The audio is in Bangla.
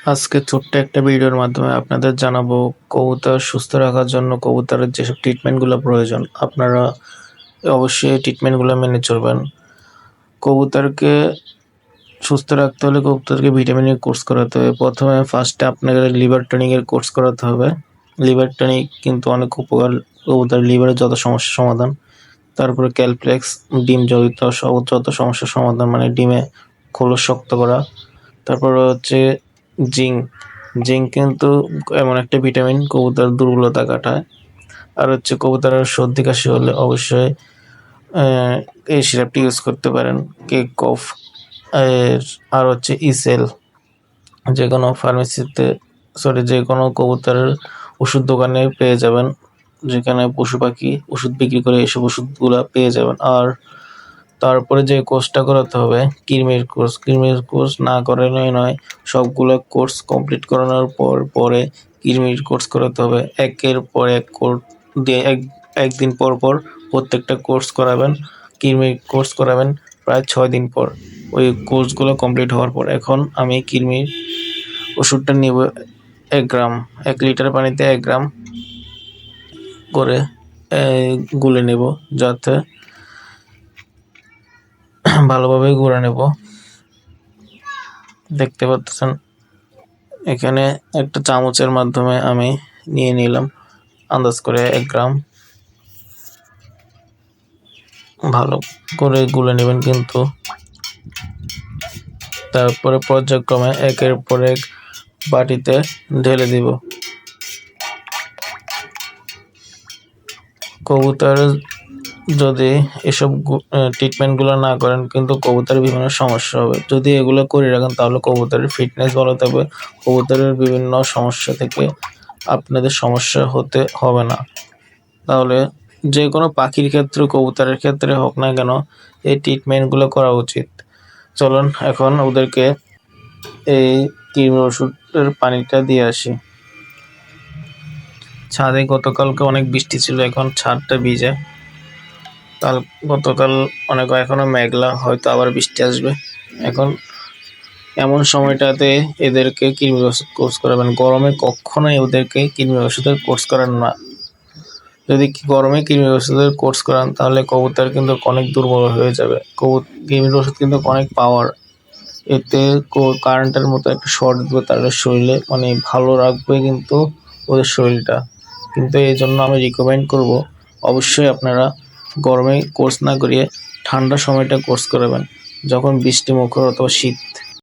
আজকে ছোট্ট একটা ভিডিওর মাধ্যমে আপনাদের জানাব, কবুতর সুস্থ রাখার জন্য কবুতরের যেসব ট্রিটমেন্টগুলো প্রয়োজন, আপনারা অবশ্যই ট্রিটমেন্টগুলো মেনে চলবেন। কবুতরকে সুস্থ রাখতে হলে কবুতরকে ভিটামিনের কোর্স করাতে হবে। প্রথমে ফার্স্টে আপনাকে লিভার টনিকের কোর্স করাতে হবে। লিভার টনিক কিন্তু অনেক উপকার কবুতর লিভারের যত সমস্যার সমাধান, তারপরে ক্যালপ্লেক্স ডিম জড়িত যত সমস্যার সমাধান মানে ডিমে খোলস শক্ত করা। তারপর হচ্ছে জিঙ্ক। জিঙ্ক কিন্তু এমন একটা ভিটামিন, কবুতর দুর্বলতা কাটায়। আর হচ্ছে কবুতরের সর্দি কাশি হলে অবশ্যই এই সিরাপটি ইউজ করতে পারেন। কেক কফ আর হচ্ছে ইসেল। যে কোনো ফার্মেসিতে সরি যে কোনো কবুতরের ওষুধ দোকানে পেয়ে যাবেন। যেখানে পশু পাখি ওষুধ বিক্রি করে এসব ওষুধগুলো পেয়ে যাবেন। আর তারপরে যে কোর্সটা করাতে হবে, কৃমির কোর্স কৃমির কোর্স না করানোই নয়, সবগুলো কোর্স কমপ্লিট করানোর পর, পরে কৃমির কোর্স করাতে হবে। একের পর এক কোর্স দিয়ে এক, একদিন পর পর প্রত্যেকটা কোর্স করাবেন, কৃমির কোর্স করাবেন প্রায় ছয় দিন পর। ওই কোর্সগুলো কমপ্লিট হওয়ার পর এখন আমি কৃমির ওষুধটা নিব এক গ্রাম, এক লিটার পানিতে এক গ্রাম করে গুলে নেব যাতে ভালোভাবে গুঁড়ে নেব। দেখতে পাচ্ছেন, এখানে একটা চামচের মাধ্যমে আমি নিয়ে নিলাম আন্দাজ করে এক গ্রাম। ভালো করে গুলে নেবেন কিন্তু। তারপরে পর্যায়ক্রমে একের পর এক বাটিতে ঢেলে দিব। কবুতরের যদি এসব ট্রিটমেন্টগুলো না করেন কিন্তু কবুতরের বিভিন্ন সমস্যা হবে। যদি এগুলো করে রাখেন তাহলে কবুতরের ফিটনেস ভালো থাকবে। কবুতরের বিভিন্ন সমস্যা থেকে আপনাদের সমস্যা হতে হবে না। তাহলে যে কোনো পাখির ক্ষেত্রে, কবুতরের ক্ষেত্রে হোক না কেন এই ট্রিটমেন্টগুলো করা উচিত। চলুন এখন ওদেরকে এই কৃমি ওষুধের পানিটা দিয়ে আসি। ছাদে গতকালকে অনেক বৃষ্টি ছিল, এখন ছাদটা ভিজে। কাল গতকাল অনেক এখনও মেঘলা, হয়তো আবার বৃষ্টি আসবে। এখন এমন সময়টাতে এদেরকে কৃমি ওষুধ কোর্স করাবেন। গরমে কখনোই ওদেরকে কৃমি ওষুধের কোর্স করান না। যদি গরমে কৃমি ওষুধের কোর্স করান, তাহলে কবুতর কিন্তু অনেক দুর্বল হয়ে যাবে। কবুত কৃমির ওষুধ কিন্তু অনেক পাওয়ার এতে কারেন্টের মতো একটা শর্ট দেবে তাদের শরীরে মানে ভালো রাখবে কিন্তু ওদের শরীরটা। কিন্তু এই জন্য আমি রিকমেন্ড করব, অবশ্যই আপনারা গরমে কোর্স না করিয়ে ঠান্ডার সময়টা কোর্স করাবেন। যখন বৃষ্টি মুখর অথবা শীত